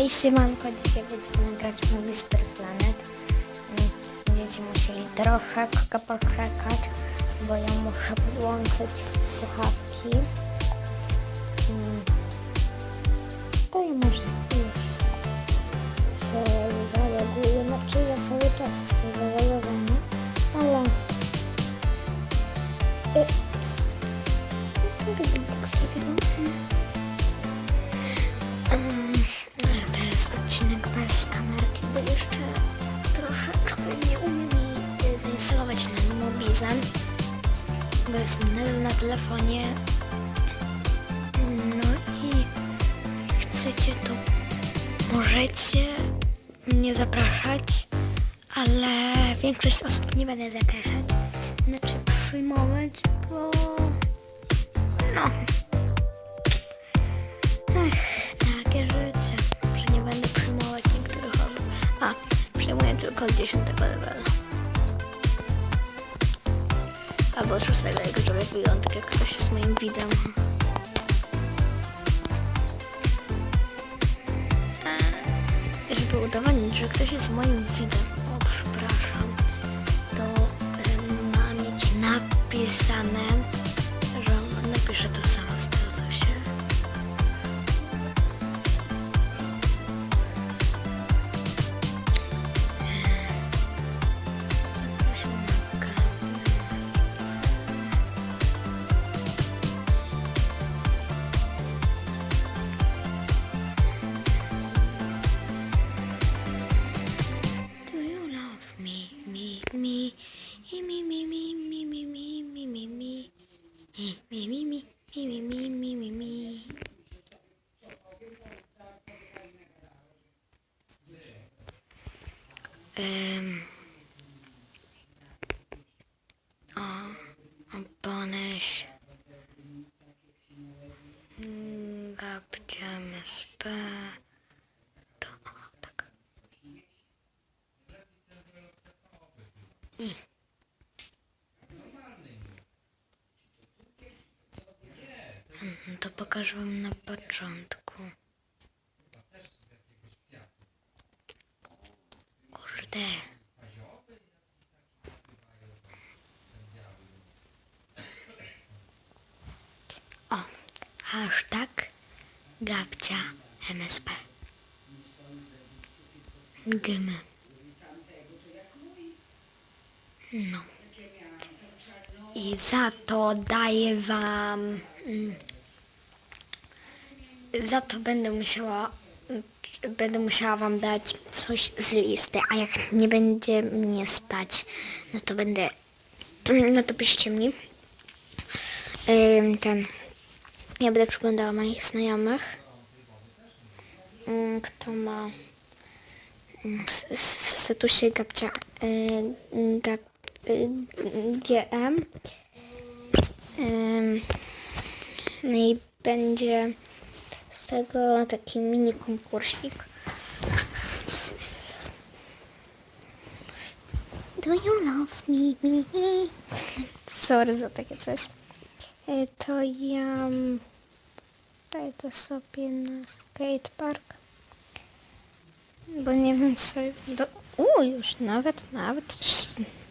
Hej Siemanko, dzisiaj będziemy grać w Mr. Planet. Mm, Będziecie musieli troszeczkę poczekać, bo ja muszę podłączyć słuchawki. Mm, To ja może już się zaloguję, znaczy ja cały czas jestem zalogowany, chcecie, to możecie mnie zapraszać, ale większość osób nie będę zapraszać, znaczy przyjmować, bo no, Ech, takie życie. Że nie będę przyjmować niektórych osób. A, przyjmuję tylko od 10 levelu. Albo od 6, jak wygląda tak jak ktoś jest moim widzem. Żeby udowodnić, że ktoś jest moim widzem, o przepraszam, to em, ma mieć napisane, że napiszę to samo To pokażę wam na początku. Kurde. O, hashtag Gabcia MSP. Gmy. No. I za to daję wam. Mm, Za to będę musiała. Będę musiała wam dać coś z listy, a jak nie będzie mnie stać, no to będę. No to piszcie mi. Ten. Ja będę przyglądała moich znajomych. Ym, Kto ma s- w statusie Gabcia y, Gab, y, GM. No i będzie z tego taki mini konkursik. Do you love me, me, me? Sorry za takie coś. E, To ja mm, wejdę sobie na skatepark. Bo nie wiem co... Do... U, już nawet, nawet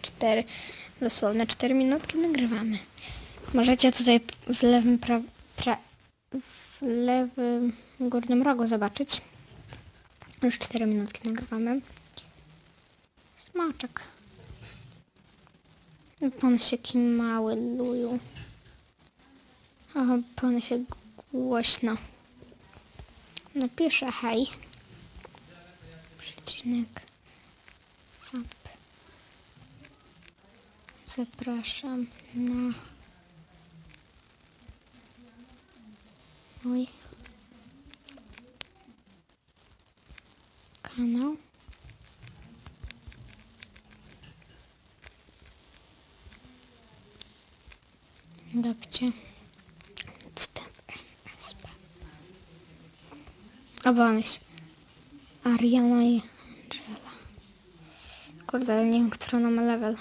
cztery, dosłownie cztery minutki nagrywamy. Możecie tutaj w lewym pra, pra, w lewym górnym rogu zobaczyć. Już cztery minutki nagrywamy. Smaczek. Pan się jaki mały luju. O, pan się głośno. Napiszę hej. Przecinek. Zap. Zapraszam na mój kanał. MSP. Abanyś. Ariana i Angela. Kurde, ale nie wiem, która ma level.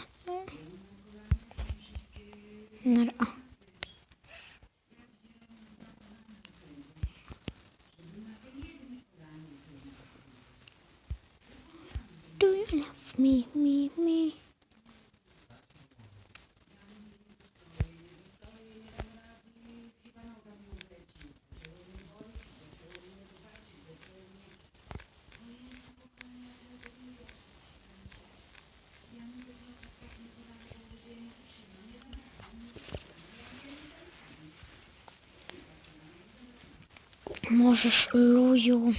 Nara. O. mi, mi, mi. Możesz luju.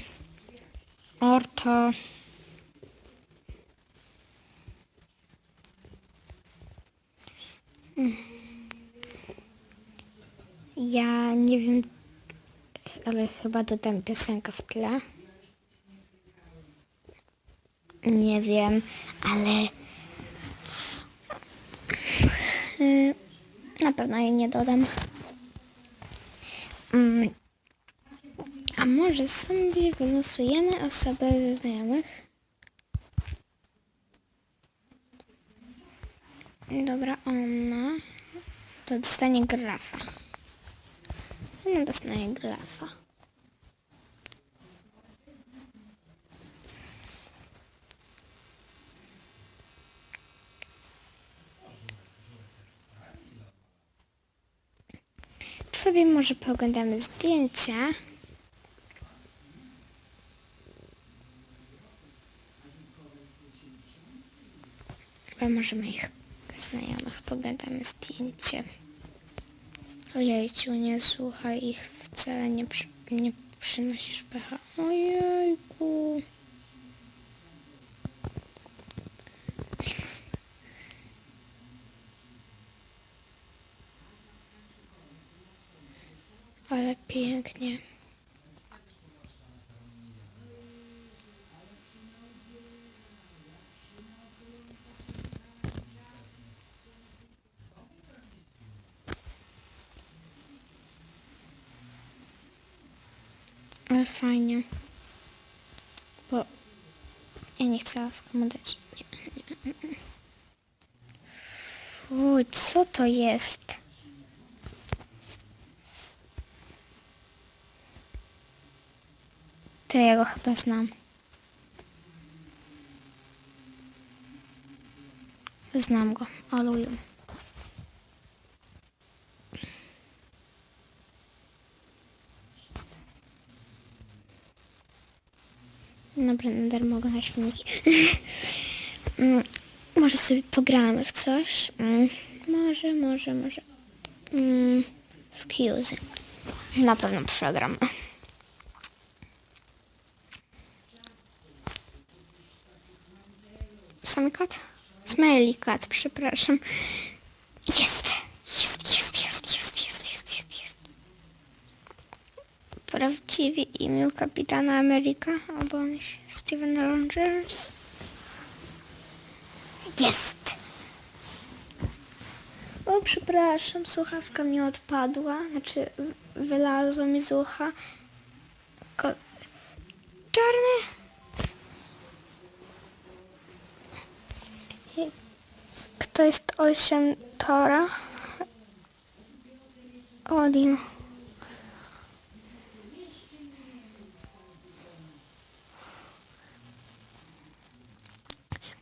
Ja nie wiem, ale chyba dodam piosenkę w tle. Nie wiem, ale na pewno jej nie dodam. Mm. A może sobie wylosujemy osobę ze znajomych? Dobra, ona to dostanie grafa. Ona dostanie grafa. To sobie może pooglądamy zdjęcia. A może moich znajomych pogadamy zdjęcie. Ojejciu, nie słuchaj ich wcale, nie, przy, nie przynosisz pecha. Ojejku. Ale pięknie. Ale fajnie. Bo ja nie chcę w dać. Nie, co to jest? To ja go chyba znam. Znam go, aluję. Dobra, nadal mogę na filmiki. Mm, może sobie pogramy w coś? Mm, Może, może, może. Mm, W Qzy. Na pewno przegram. Samy kat? Smiley kat, przepraszam. Jest, jest, jest, jest, jest, jest, jest. Prawdziwie imię kapitana Ameryka, albo Steven Rogers. Jest! O, przepraszam, słuchawka mi odpadła, znaczy w- wylazło mi z ucha. Ko Czarny? Kto jest ojcem Tora? Odin.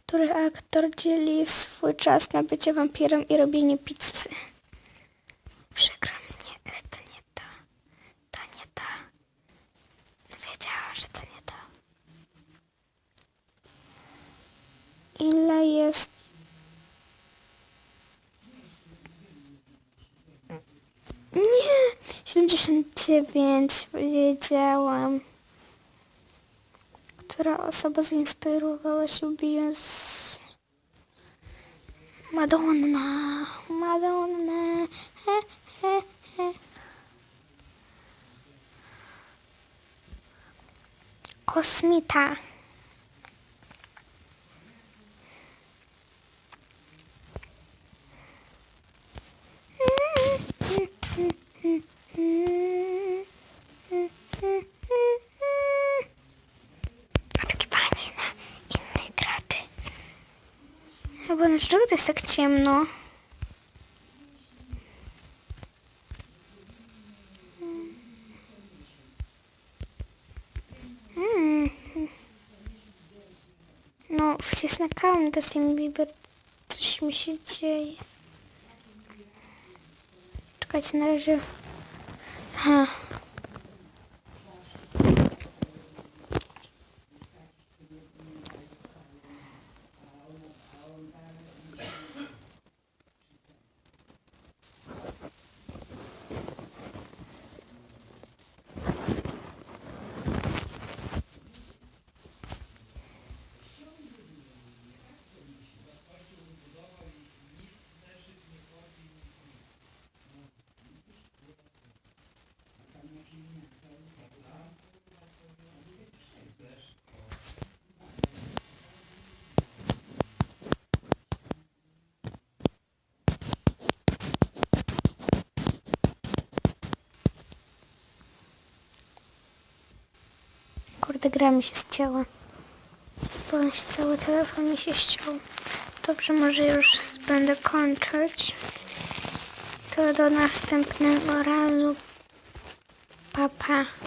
Który aktor dzieli swój czas na bycie wampirem i robienie pizzy? Przykro mnie, to nie to. To nie to. Wiedziałam, że to nie to. Ile jest... Nie! 79 wiedziałam. Która osoba zainspirowała się bijąc Madonna, Madonna, he, he, he. Kosmita. To jest tak ciemno? Mm. No, wcisnąłem Justin Bieber. Coś mi się dzieje. Czekajcie, na razie. Aha. Kurde, gra mi się ścięła. Bądź cały telefon mi się ściął. Dobrze, może już będę kończyć. To do następnego razu. Papa. Pa.